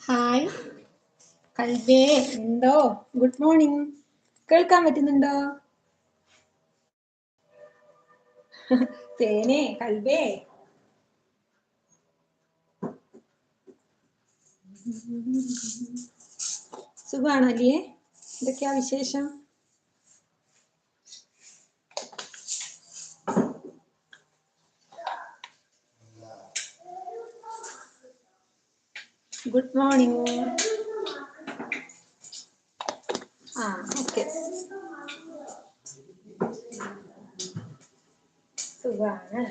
Hi. കൽവേ ഉണ്ടോ good morning. കേൾക്കാൻ പറ്റുന്നുണ്ടോ? തേനെ കൽവേ അല്ലേ എന്തൊക്കെയാ വിശേഷം? ഗുഡ് മോർണിംഗ് ആ ഓക്കെ. സുഖാണ്.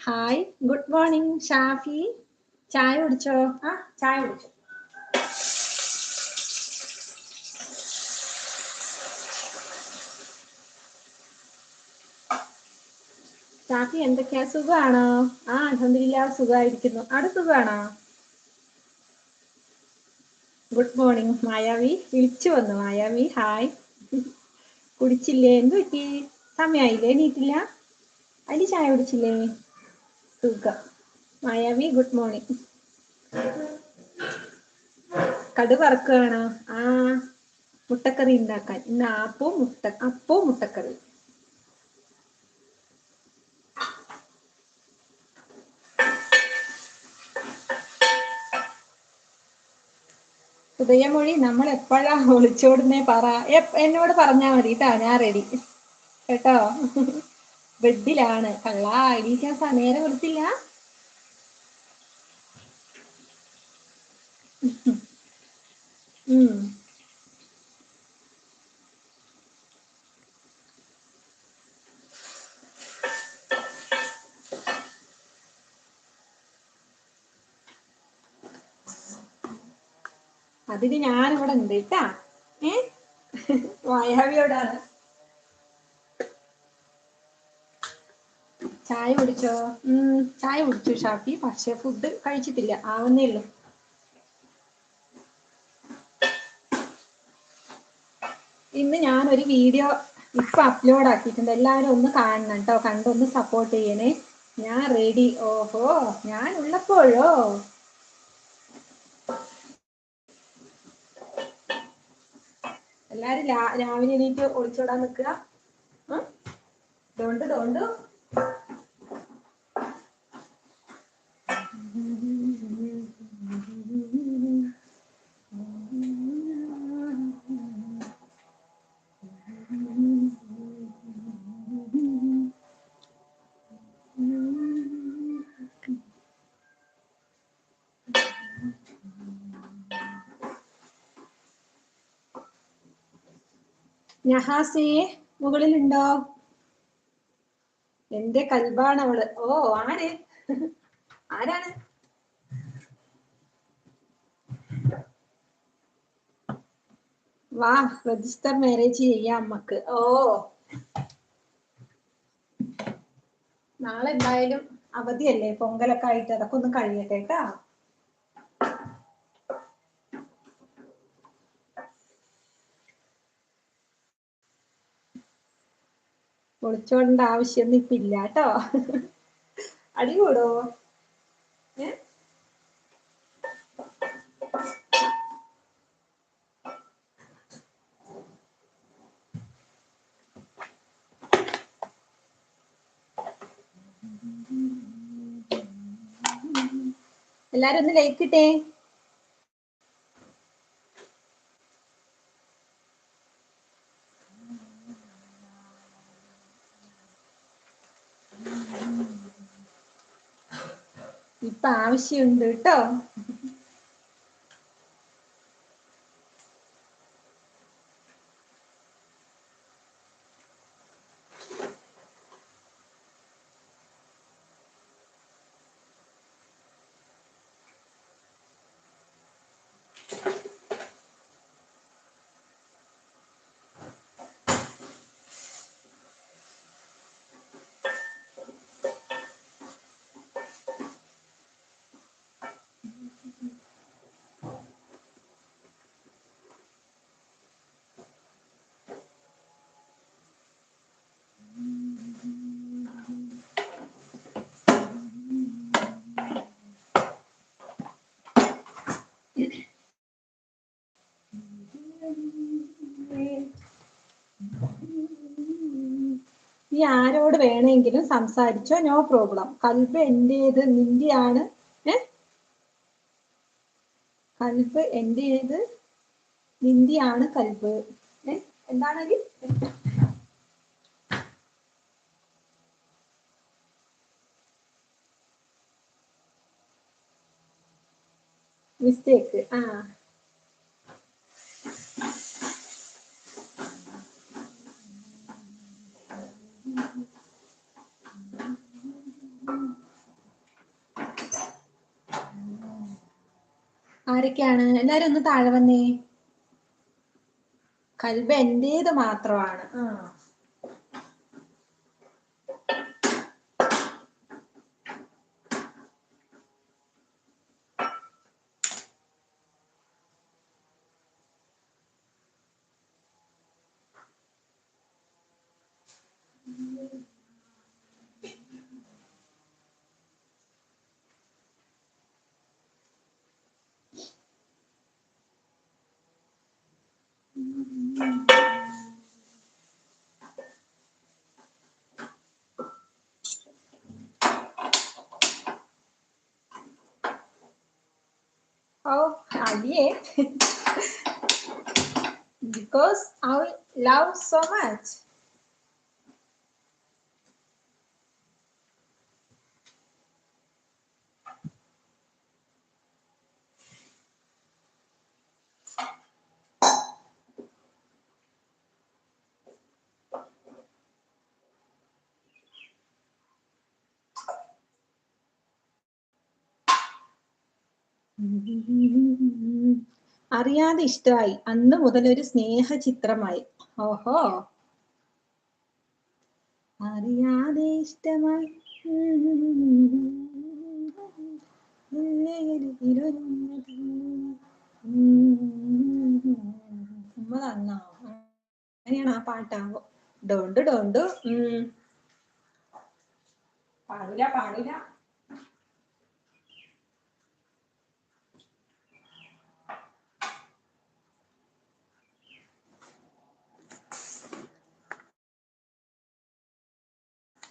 Hi good morning Shafi. ചായ കുടിച്ചോ? ആ ചായ കുടിച്ചോ. ഷാഫി എന്തൊക്കെയാ സുഖാണോ? ആ അലഹമില്ല സുഖമായിരിക്കുന്നു അവിടെ സുഖാണോ? Good morning Mayavi. വിളിച്ചു വന്നു മായാവി. ഹായ് കുടിച്ചില്ലേ? എന്ത് പറ്റി? സമയായില്ലേ? എണീറ്റില്ല? അതിന് ചായ കുടിച്ചില്ലേ? സുഖം. മായാവി ഗുഡ് മോർണിംഗ് കടു വറക്കുകയാണോ ആ മുട്ടക്കറി ഉണ്ടാക്കാൻ. ഇന്ന് ആപ്പോ മുട്ട അപ്പവും മുട്ടക്കറി. ഉദയമൊഴി നമ്മൾ എപ്പോഴാ ഒളിച്ചോടുന്നേ പറ എന്നോട് പറഞ്ഞാ മതി കേട്ടോ ഞാൻ റെഡി കേട്ടോ? ബെഡിലാണ്. കള്ളാ എണീക്കാൻ സമയം കൊടുത്തില്ല ഉം. അതിന് ഞാനിവിടെ ഉണ്ട് കേട്ടാ. ഏ? മായാവിയോടാണ് ചായ കുടിച്ചോ? ഉം ചായ കുടിച്ചു ഷാഫി. പക്ഷെ ഫുഡ് കഴിച്ചിട്ടില്ല. ആവുന്നേ ഉള്ളൂ. ഇന്ന് ഞാൻ ഒരു വീഡിയോ ഇപ്പൊ അപ്ലോഡ് ആക്കിയിട്ടുണ്ട്. എല്ലാവരും ഒന്ന് കാണണം കേട്ടോ. കണ്ടൊന്ന് സപ്പോർട്ട് ചെയ്യണേ. ഞാൻ റെഡി ഓഹോ ഞാൻ ഉള്ളപ്പോഴോ എല്ലാരും രാവിലെ എണീറ്റ് ഒളിച്ചോടാൻ നിൽക്കുക. ഡോണ്ട് ഡോണ്ട് നഹാസേ മുകളിലുണ്ടോ? എന്റെ കൽബാണ് അവൾ. ഓ ആര്? ആരാണ്? വാ രജിസ്റ്റർ മാരേജ് ചെയ്യാം അമ്മയ്ക്ക്. ഓ. നാളെ എന്തായാലും അവധിയല്ലേ? പൊങ്കലൊക്കെ ആയിട്ട് അതൊക്കെ ഒന്ന് കഴിയട്ടെ കേട്ടാ. ഒളിച്ചോടേണ്ട ആവശ്യമൊന്നും ഇപ്പൊ ഇല്ല കേട്ടോ. അടി കൂടോ ഏ? എല്ലാരും ഒന്ന് ലൈക്ക് ഇട്ടേ ഇപ്പൊ ആവശ്യമുണ്ട് കേട്ടോ. നീ ആരോട് വേണമെങ്കിലും സംസാരിച്ചോ നോ പ്രോബ്ലം കൽബ് എന്റേത് നിന്റെയാണ് ഏ? കൽബ് എന്റേത് നിന്റെയാണ് കൽബ് ഏ? എന്താണത് മിസ്റ്റേക്ക് ആ ആരൊക്കെയാണ്? എല്ലാരും ഒന്ന് താഴെ വന്നേ. കൽബ് എന്റേത് മാത്രമാണ്. ആ. Aliye. because I love so much. അറിയാതെ ഇഷ്ടമായി അന്ന് മുതൽ ഒരു സ്നേഹ ചിത്രമായി ഓഹോ. അറിയാതെ ഇഷ്ടമായി. അങ്ങനെയാണ് ആ പാട്ടാവോ ഡോണ്ട് ഡോണ്ട്. പാടില്ല പാടില്ല.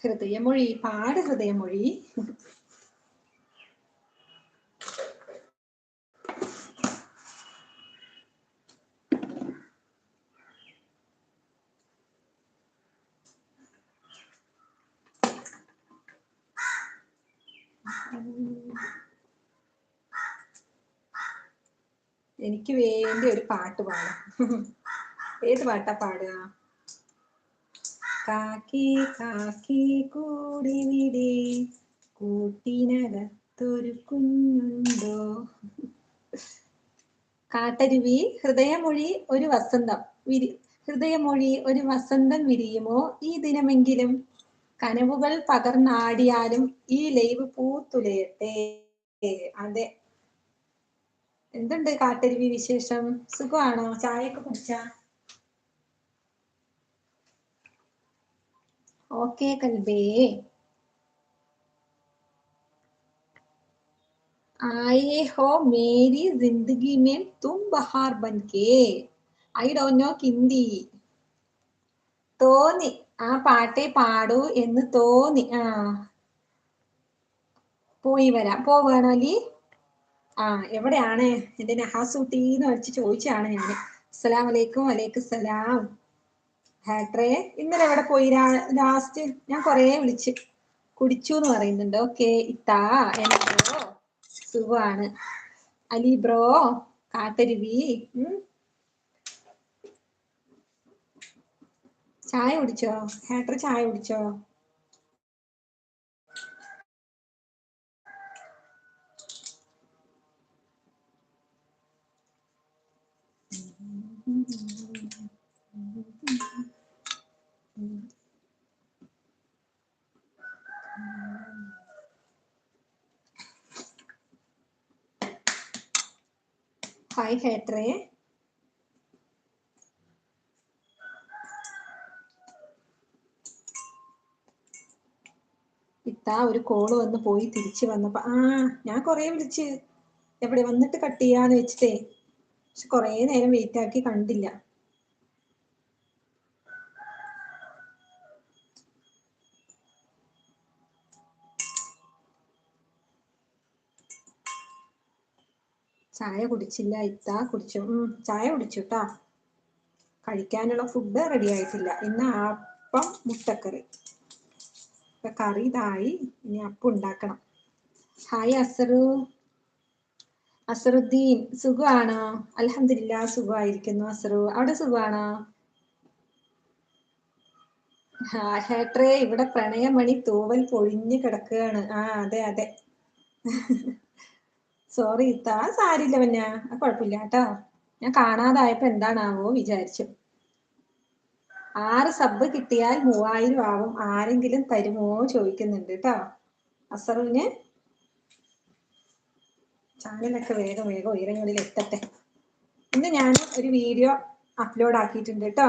ഹൃദയമൊഴി പാട് ഹൃദയമൊഴി എനിക്ക് വേണ്ടി ഒരു പാട്ട് പാടാം. ഏത് പാട്ടാ പാടുക? കാക്കി കാക്കി കൂടിവിടെ കൂട്ടിനകത്തൊരു കുഞ്ഞുണ്ടോ? കാട്ടരുവി ഹൃദയമൊഴി ഒരു വസന്തം വിരി ഹൃദയമൊഴി ഒരു വസന്തം വിരിയുമോ ഈ ദിനമെങ്കിലും? കനവുകൾ പകർന്നാടിയാലും ഈ ലൈവ് പൂത്തുലയട്ടെ. അതെ. എന്തുണ്ട് കാട്ടരുവി വിശേഷം? സുഖമാണോ? ചായയൊക്കെ കുടിച്ചാ? ओके कलबे आए हो मेरी जिंदगी में तुम बहार बनके ഐ ഡോണ്ട് നോ ഹിന്ദി തോന്നി ആ പാട്ടേ പാടൂ എന്ന് തോന്നി ആ പോയി വരാം പോവാണോ അല്ലി ആ എവിടെയാണ് എന്റെ നഹാസൂട്ടി എന്ന് വിളിച്ച് ചോദിച്ചാണ് ഞാൻ അസ്സലാം വലൈക്കും വലൈക്കും സലാം ഹാട്രേ. ഇന്നലെ എവിടെ പോയി? ലാസ്റ്റ് ഞാൻ കൊറേ വിളിച്ച്. കുടിച്ചു എന്ന് പറയുന്നുണ്ട്. ഓക്കെ ഇത്താ എന്നോ സുഖമാണ് അലി ബ്രോ കാട്ടരുവി. ചായ കുടിച്ചോ? ഹാട്ര ചായ കുടിച്ചോ? ഹായ് ഹേട്രേ ഇത്താ ഒരു കോൾ വന്ന് പോയി തിരിച്ചു വന്നപ്പോ ആ ഞാൻ കൊറേ വിളിച്ച് എവിടെ വന്നിട്ട് കട്ട് ചെയ്യാന്ന് വെച്ചിട്ടേ പക്ഷെ കുറേ നേരം വെയിറ്റ് ആക്കി കണ്ടില്ല. ചായ കുടിച്ചില്ല ഇത്താ കുടിച്ചു. ഉം ചായ കുടിച്ചു ട്ടാ കഴിക്കാനുള്ള ഫുഡ് റെഡി ആയിട്ടില്ല. ഇന്ന് അപ്പം മുട്ടക്കറി. ഇപ്പൊ കറി ഇതായി. ഇനി അപ്പം ഉണ്ടാക്കണം. ഹായ് അസറു. അസറുദ്ദീൻ സുഖമാണോ അലഹമില്ല സുഖമായിരിക്കുന്നു അസറു. അവിടെ സുഖമാണോ ഹേട്രേ ഇവിടെ പ്രണയമണി തൂവൽ പൊഴിഞ്ഞു കിടക്കുകയാണ്. ആ അതെ അതെ. സോറി ഇത്താ സാരില്ല പിന്നെ. ആ കുഴപ്പമില്ല കേട്ടോ. ഞാൻ കാണാതായപ്പോ എന്താണാവോ വിചാരിച്ചു. ആറ് സബ് കിട്ടിയാൽ മൂവായിരം ആവും. ആരെങ്കിലും തരുമോ ചോദിക്കുന്നുണ്ട് കേട്ടോ. അസറുവിന് ചാനലൊക്കെ വേഗം വേഗം ഉയരങ്ങളിൽ എത്തട്ടെ. ഇന്ന് ഞാൻ ഒരു വീഡിയോ അപ്ലോഡ് ആക്കിയിട്ടുണ്ട് കേട്ടോ.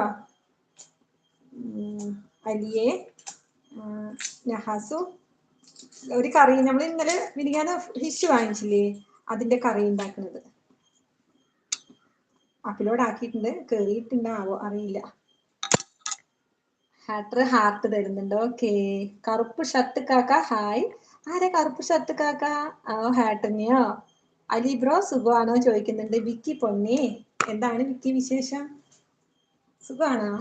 അലിയെ നഹാസു ഒരു കറി. നമ്മൾ ഇന്നലെ മിനിങ്ങാന്ന് ഫിഷ് വാങ്ങിച്ചില്ലേ? അതിന്റെ കറി ഉണ്ടാക്കുന്നത്. അപ്ലോഡ് ആക്കിയിട്ടുണ്ട് കേറിയിട്ടുണ്ടാവോ അറിയില്ല. ഹാറ്റർ ഹാർട്ട് തരുന്നുണ്ട്. ഓക്കെ കറുപ്പ് ഷർട്ട് കാക്ക ഹായ് ആരെ കറുപ്പ് ഷർട്ട് കാക്ക? ഓ ഹാട്ടനെയോ അലി ബ്രോ സുഖമാണോ? ചോദിക്കുന്നുണ്ട്. വിക്കി പൊന്നി. എന്താണ് വിക്കി വിശേഷം? സുഖമാണോ?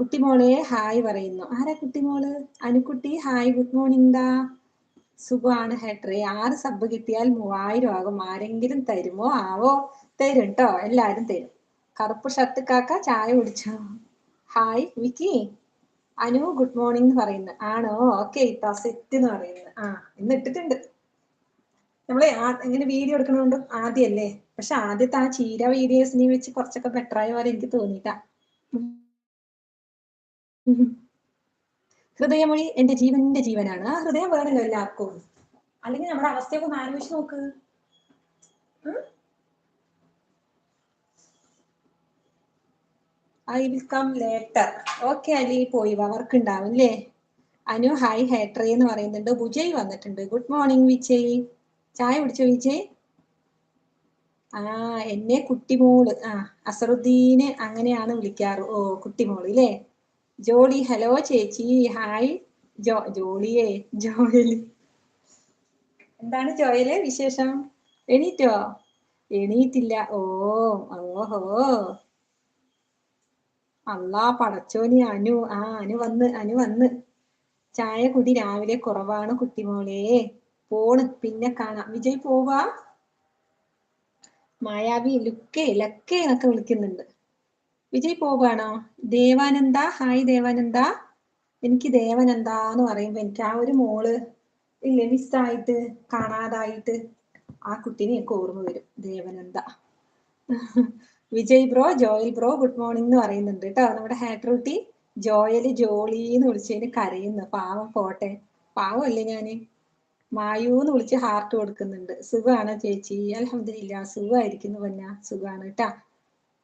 കുട്ടിമോളെ ഹായ് പറയുന്നു. ആരാ കുട്ടിമോൾ? അനുക്കുട്ടി ഹായ് ഗുഡ് മോർണിംഗ് ദാ സുഖമാണ് ഹെട്രി. ആറ് സബ് കിട്ടിയാൽ മൂവായിരം ആകും. ആരെങ്കിലും തരുമോ? ആവോ? തരും കേട്ടോ എല്ലാരും തരും. കറുപ്പ് ഷർട്ട് കാക്ക ചായ കുടിച്ചോ? Hi Vicky. Anu good morning എന്ന് പറയുന്നു. ആണോ? ഓക്കെ ഇട്ടാ. സെറ്റ് എന്ന് പറയുന്നത് ആ ഇന്ന് ഇട്ടിട്ടുണ്ട്. നമ്മളെ ഇങ്ങനെ വീഡിയോ എടുക്കണോണ്ട് ആദ്യല്ലേ? പക്ഷെ ആദ്യത്തെ ആ ചീര വീഡിയോസിനെ വെച്ച് കുറച്ചൊക്കെ ബെറ്ററായ പോലെ എനിക്ക് തോന്നിയിട്ടാ. ഹൃദയമൊഴി എന്റെ ജീവന്റെ ജീവനാണ്. ആ ഹൃദയം വേണമല്ലോ എല്ലാവർക്കും. അല്ലെങ്കിൽ നമ്മുടെ അവസ്ഥയൊക്കെ ഒന്ന് ആലോചിച്ച് നോക്ക്. I will come later okay Ali പോയി. വർക്ക് ഉണ്ടാവും അല്ലേ? അനു ഹായ് ഹേട്രി എന്ന് പറയുന്നുണ്ട്. ഭുജയ് വന്നിട്ടുണ്ട്. Good morning Vijay. ചായ കുടിച്ചോ വിജയ്? ആ എന്നെ കുട്ടിമോൾ. ആ അസറുദ്ദീന് അങ്ങനെയാണ് വിളിക്കാറ്. ഓ കുട്ടിമോൾ ഇല്ലേ? ജോളി ഹലോ ചേച്ചി ഹായ്. ജോ ജോളിയെ ജോലി എന്താണ് ജോയൽ വിശേഷം? എണീറ്റോ? എണീറ്റില്ല. ഓ ഓഹോ. അല്ലാ പടച്ചോനി അനു. ആ അനു വന്ന് അനു വന്ന്. ചായ കുടി രാവിലെ കുറവാണ് കുട്ടിമോളെ പോണ് പിന്നെ കാണാം. വിജയ് പോവാ? മായാവി ലുക്കേ ലക്കേ എന്നൊക്കെ വിളിക്കുന്നുണ്ട്. വിജയ് പോവാണോ ദേവാനന്ദ ഹായ് ദേവാനന്ദ. എനിക്ക് ദേവനന്ദ എന്ന് പറയുമ്പോ എനിക്ക് ആ ഒരു മോൾ ഇല്ലേ മിസ്സായിട്ട് കാണാതായിട്ട് ആ കുട്ടീനെ ഒക്കെ ഓർമ്മ വരും Devananda. Vijay bro Joel bro good morning എന്ന് പറയുന്നുണ്ട് കേട്ടോ. നമ്മുടെ ഹാട്രൂട്ടി ജോയൽ ജോളി എന്ന് വിളിച്ചതിന് കരയുന്നു. പാവം പോട്ടെ. പാവമല്ലേ ഞാൻ? മായു എന്ന് വിളിച്ച് ഹാർട്ട് കൊടുക്കുന്നുണ്ട്. സുഖാണോ ചേച്ചി? അലഹമില്ല സുഖമായിരിക്കുന്നു പൊന്ന. സുഖാണ് കേട്ടാ.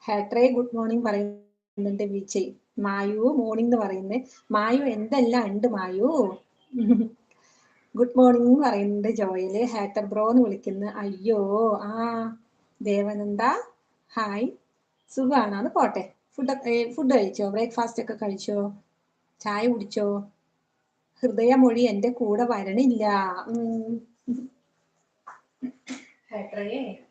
ഹാട്രേ ഗുഡ് മോർണിംഗ് പറയുന്നുണ്ട് വിജയ്. മായു മോർണിംഗ് എന്ന് പറയുന്നത് മായു എന്തെല്ലാം ഉണ്ട് മായു? ഗുഡ് മോർണിംഗ് എന്ന് പറയുന്നുണ്ട് ജോയൽ. ഹാറ്റർ ബ്രോ എന്ന് വിളിക്കുന്ന. അയ്യോ ആ ദേവനന്ദ. ഹായ്. സുഖാണോ? പോട്ടെ. ഫുഡ് ഫുഡ് കഴിച്ചോ? ബ്രേക്ക്ഫാസ്റ്റ് ഒക്കെ കഴിച്ചോ? ചായ കുടിച്ചോ? ഹൃദയമൊഴി എന്റെ കൂടെ വരണില്ല. ഹേട്ടറേ.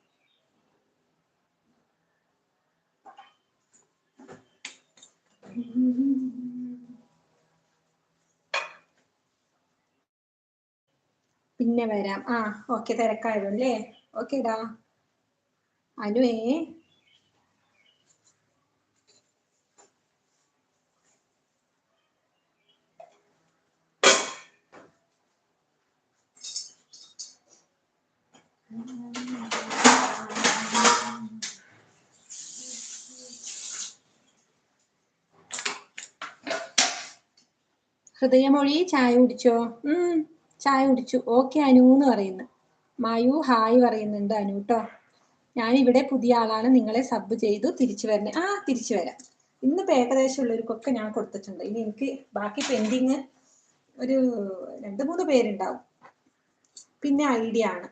പിന്നെ വരാം. ആ ഓക്കെ തിരക്കായതല്ലേ അല്ലേ? ഓക്കേടാ അനുവേ ഹൃദയമൊഴി ചായ കുടിച്ചോ? ഉം ചായ കുടിച്ചു. ഓക്കെ അനു എന്ന് പറയുന്നു. മായു ഹായ് പറയുന്നുണ്ട് അനു കേട്ടോ ഞാൻ ഇവിടെ പുതിയ ആളാണ്. നിങ്ങളെ സബ് ചെയ്തു തിരിച്ചു വരണേ. ആ തിരിച്ചു വരാം. ഇന്നിപ്പോ ഏകദേശം ഉള്ളവർക്കൊക്കെ ഞാൻ കൊടുത്തിട്ടുണ്ട്. ഇനി എനിക്ക് ബാക്കി പെൻഡിങ് ഒരു രണ്ട് മൂന്ന് പേരുണ്ടാവും. പിന്നെ ഐഡിയ ആണ്.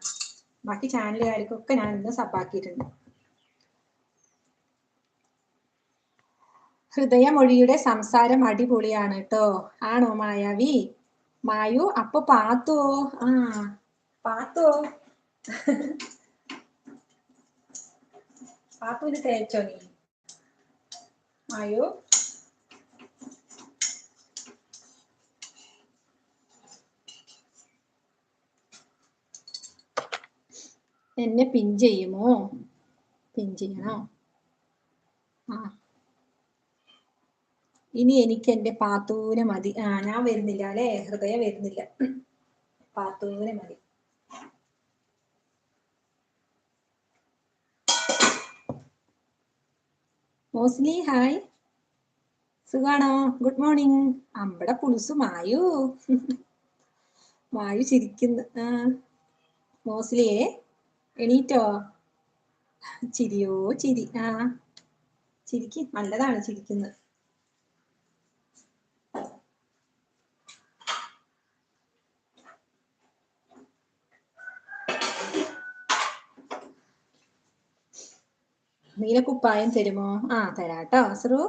ബാക്കി ചാനലുകാർക്കൊക്കെ ഞാൻ ഇന്ന് സബാക്കിയിട്ടുണ്ട് ഹൃദയമൊഴിയുടെ സംസാരം അടിപൊളിയാണ് കേട്ടോ ആണോ മായാവി? മായു അപ്പൊ പാത്തോ? ആ പാത്തോ. പാത്തുവിന് തേച്ചോ നീ? മായു? എന്നെ പിൻ ചെയ്യുമോ? പിൻ ചെയ്യണോ? ആ. ഇനി എനിക്ക് എന്റെ പാത്തൂനെ മതി. ആ ഞാൻ വരുന്നില്ല അല്ലേ? ഹൃദയം വരുന്നില്ല. പാത്തൂനെ മതി. Moseley hi. സുഖാണോ? Good morning. അമ്പട പുളിസു മായു. മായു ചിരിക്കുന്നു. മോസ്ലിയെ എണീറ്റോ? ചിരിയോ ചിരി. ആ ചിരിക്ക്. നല്ലതാണ് ചിരിക്കുന്നത്. നീലക്കുപ്പായം തരുമോ? ആ തരാട്ടോ അസറു.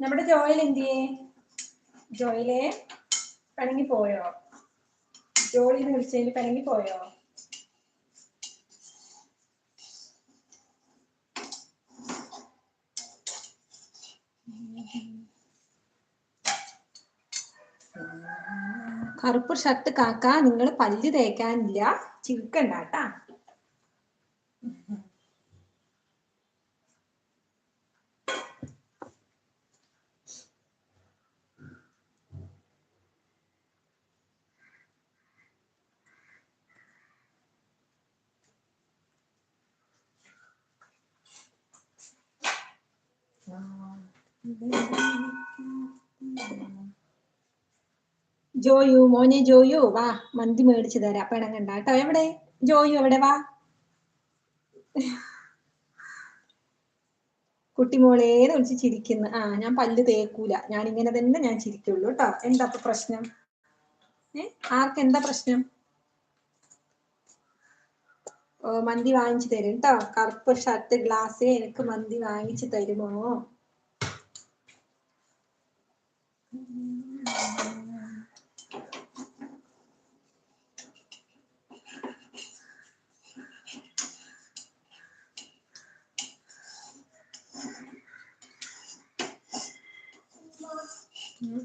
നമ്മുടെ ജോയിൽ എന്തിയേ? ജോയിലെ പണങ്ങി പോയോ ജോലിന്ന് വിളിച്ചതിൽ പണങ്ങി പോയോ കറുപ്പ് ഷർട്ട് കാക്ക നിങ്ങൾ പല്ല് തേക്കാനില്ല. ചിരിക്കണ്ട കേട്ടാ. ജോയു മോനെ ജോയു വാ മന്തി മേടിച്ചു തരാം പിണങ്ങണ്ട. കേട്ടോ എവിടെ? ജോയു എവിടെ? വാ. കുട്ടിമോളേന്ന് വിളിച്ച് ചിരിക്കുന്നു. ആ ഞാൻ പല്ല് തേക്കൂല. ഞാൻ ഇങ്ങനെ തന്നെ ഞാൻ ചിരിക്കുള്ളൂ കേട്ടോ. എന്താ അപ്പൊ പ്രശ്നം? ഏ? ആർക്ക് എന്താ പ്രശ്നം? ഓ മന്തി വാങ്ങിച്ചു തരും കേട്ടോ. കറുപ്പ് ഷർട്ട് ഗ്ലാസ് എനിക്ക് മന്തി വാങ്ങിച്ചു തരുമോ? ഉം.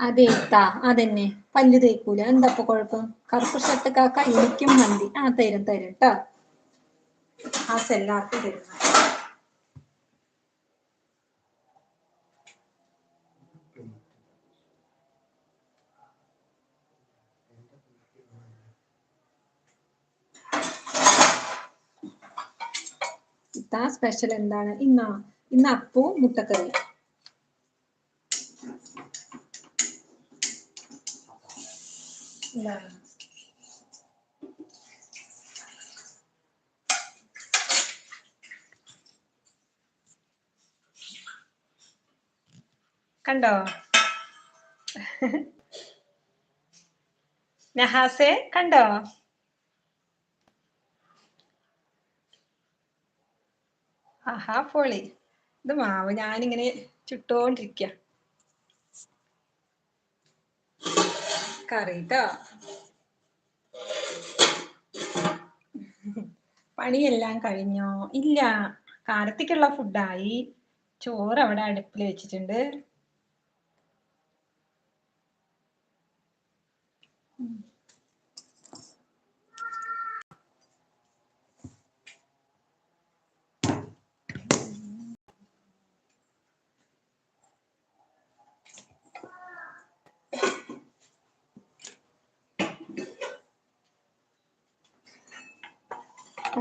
അതെ താ അതന്നെ. പല്ല് തേക്കൂല. എന്താപ്പൊ കൊഴപ്പം? കറുപ്പ് ഷർട്ട് കാക്ക എനിക്കും മന്തി. ആ തരും തരും കേട്ടോ ആ സെല്ലാർക്കും തരും. സ്പെഷ്യൽ എന്താണ്? ഇന്നാ ഇന്ന് അപ്പവും മുട്ടക്കറിയും. കണ്ടോ? നഹാസെ കണ്ടോ? ആഹാ പൊളി. ഇത് മാവ് ഞാനിങ്ങനെ ചുട്ടോണ്ടിരിക്ക. കറി ട്ടോ പണിയെല്ലാം കഴിഞ്ഞോ? ഇല്ല. കാലത്തേക്കുള്ള ഫുഡായി ചോറ് അവിടെ അടുപ്പിൽ വെച്ചിട്ടുണ്ട് ഉം.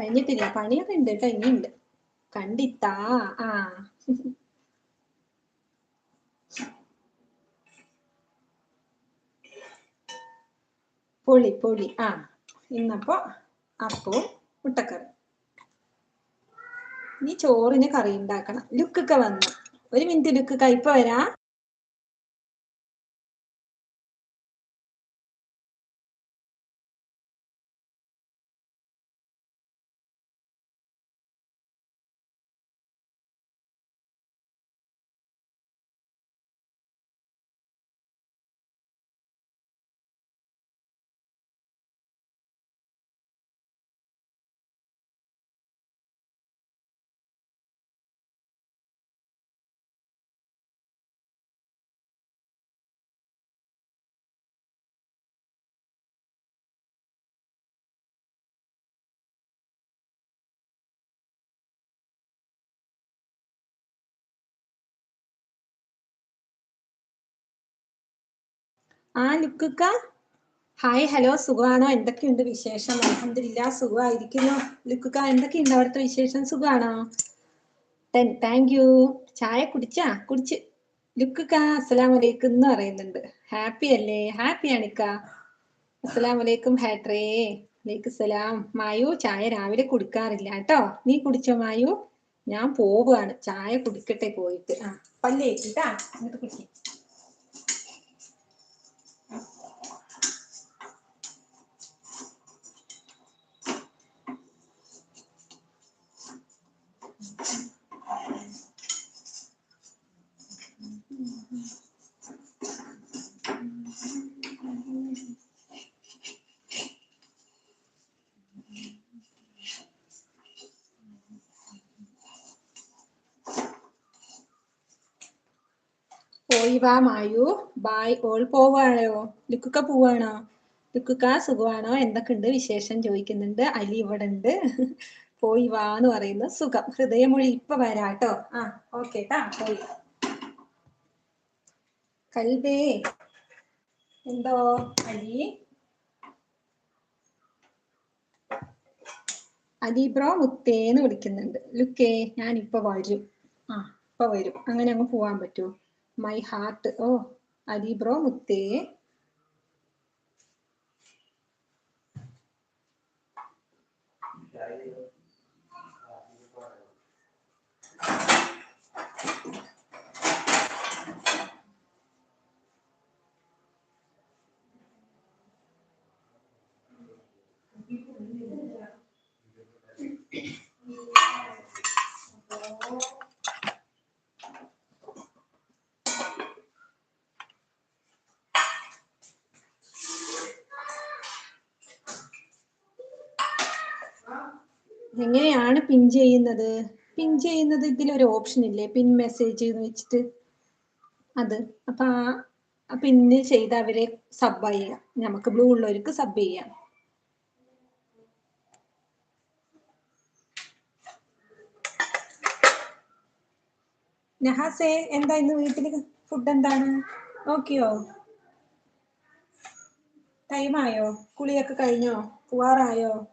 കഴിഞ്ഞിട്ടില്ല. പണിയൊക്കെ ഉണ്ട് കേട്ടോ ഇനിയുണ്ട്. കണ്ടിത്താ ആ. പൊളി പൊളി. ആ. ഇന്നപ്പോ അപ്പോ മുട്ടക്കറി. ഇനി ചോറിന് കറി ഉണ്ടാക്കണം. ലുക്കൊക്കെ വന്നു. ഒരു മിനിറ്റ് ലുക്ക് കയ്പ വരാ. ആ ലുക്കുക്ക ഹായ് ഹലോ സുഖമാണോ? എന്തൊക്കെയുണ്ട് വിശേഷം? അലഹമില്ല സുഖമായിരിക്കുന്നു. ലുക്കുക്ക എന്തൊക്കെയുണ്ട് അവിടുത്തെ വിശേഷം? സുഖമാണോ? Thank you. ചായ കുടിച്ചാ? കുടിച്ച്. ലുക്കുക്ക അസ്സലാം വലൈക്കും എന്ന് പറയുന്നുണ്ട്. ഹാപ്പി അല്ലേ? ഹാപ്പി ആണിക്ക അസ്സലാം വലൈക്കും ഹാട്രേ. വലൈക്കും സലാം. മായു ചായ രാവിലെ കുടിക്കാറില്ല കേട്ടോ. നീ കുടിച്ചോ മായു? ഞാൻ പോവുകയാണ്. ചായ കുടിക്കട്ടെ പോയിട്ട്. ആ പല്ലേക്കിട്ടാ എന്നിട്ട് കുടിക്കും. പോയി വാ മായു. ബായ് ഓൾ പോവാണോ ലുക്കുക്ക പോവാണോ? ലുക്കുക്ക സുഖമാണോ? എന്തൊക്കെയുണ്ട് വിശേഷം? ചോദിക്കുന്നുണ്ട്. അലി ഇവിടെ ഉണ്ട്. പോയി വാ എന്ന് പറയുന്ന സുഖം. ഹൃദയമൊഴി ഇപ്പൊ വരാട്ടോ ആ ഓക്കെ പോയി. കൽബേ എന്തോ? അലി? അലി ബ്രോ മുത്തേന്ന് വിളിക്കുന്നുണ്ട്. ലുക്കേ ഞാൻ ഇപ്പൊ വരും. ആ ഇപ്പൊ വരും. അങ്ങനെ അങ്ങ് പോവാൻ പറ്റുമോ? മൈ ഹാർട്ട് ഓ അലി ബ്രോ പിൻ ചെയ്യുന്നത്? പിൻ ചെയ്യുന്നത് ഇതിലൊരു ഓപ്ഷൻ ഇല്ലേ? പിൻ മെസ്സേജ് എന്ന് വെച്ചിട്ട്. അത്. അപ്പൊ ആ പിന്ന് ചെയ്ത് അവരെ സബ് ചെയ്യാം. നമുക്ക് ബ്ലൂ ഉള്ളവർക്ക് സബ് ചെയ്യാം. നഹാസേ എന്താ ഇന്ന് വീട്ടിൽ? ഫുഡ് എന്താണ്? നോക്കിയോ? ടൈമായോ കുളിയൊക്കെ കഴിഞ്ഞോ? പോവാറായോ?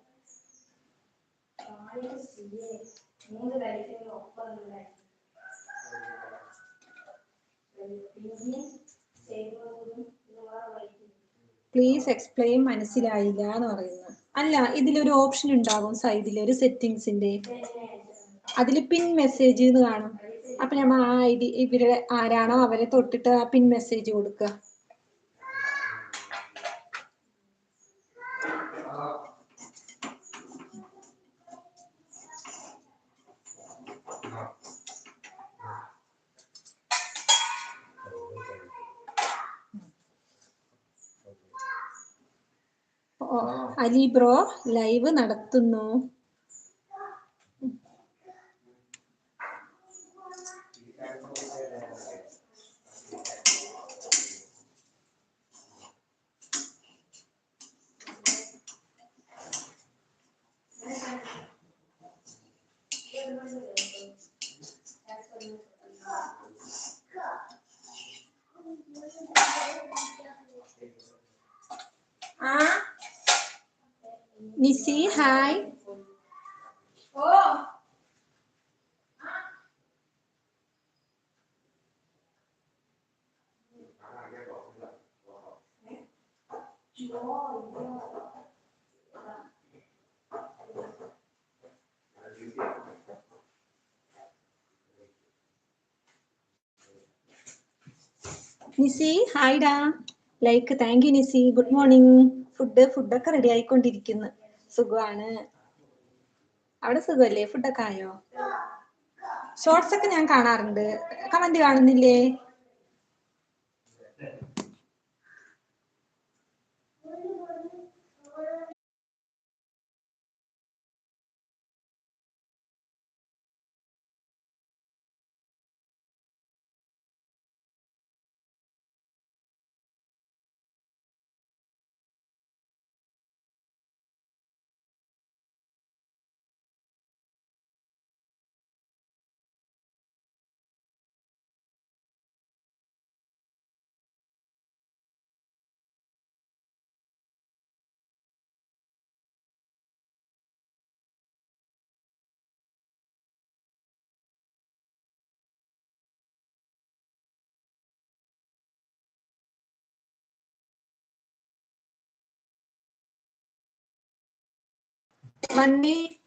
പ്ലീസ് എക്സ്പ്ലെയിൻ മനസ്സിലായില്ല എന്ന് പറയുന്നു. അല്ല ഇതിലൊരു ഓപ്ഷൻ ഉണ്ടാകും സൈഡിൽ ഒരു സെറ്റിങ്സിന്റെ അതിൽ പിൻ മെസ്സേജ് എന്ന് കാണും. അപ്പൊ നമ്മൾ ആ ഐ ഡി ഇവരുടെ ആരാണോ അവരെ തൊട്ടിട്ട് ആ പിൻ മെസ്സേജ് കൊടുക്കുക. ഓ, അലി ബ്രോ ലൈവ് നടത്തുന്നു ആ നിസി ഹായ് ഓ Nisi ഹായ്ഡാ like thank you Nisi. Good morning food ഫുഡൊക്കെ റെഡി ആയിക്കൊണ്ടിരിക്കുന്നു. സുഖമാണ് അവിടെ സുഖമല്ലേ ഫുഡൊക്കെ ആയോ? ഷോർട്സ് ഒക്കെ ഞാൻ കാണാറുണ്ട്. കമന്റ് കാണുന്നില്ലേ? money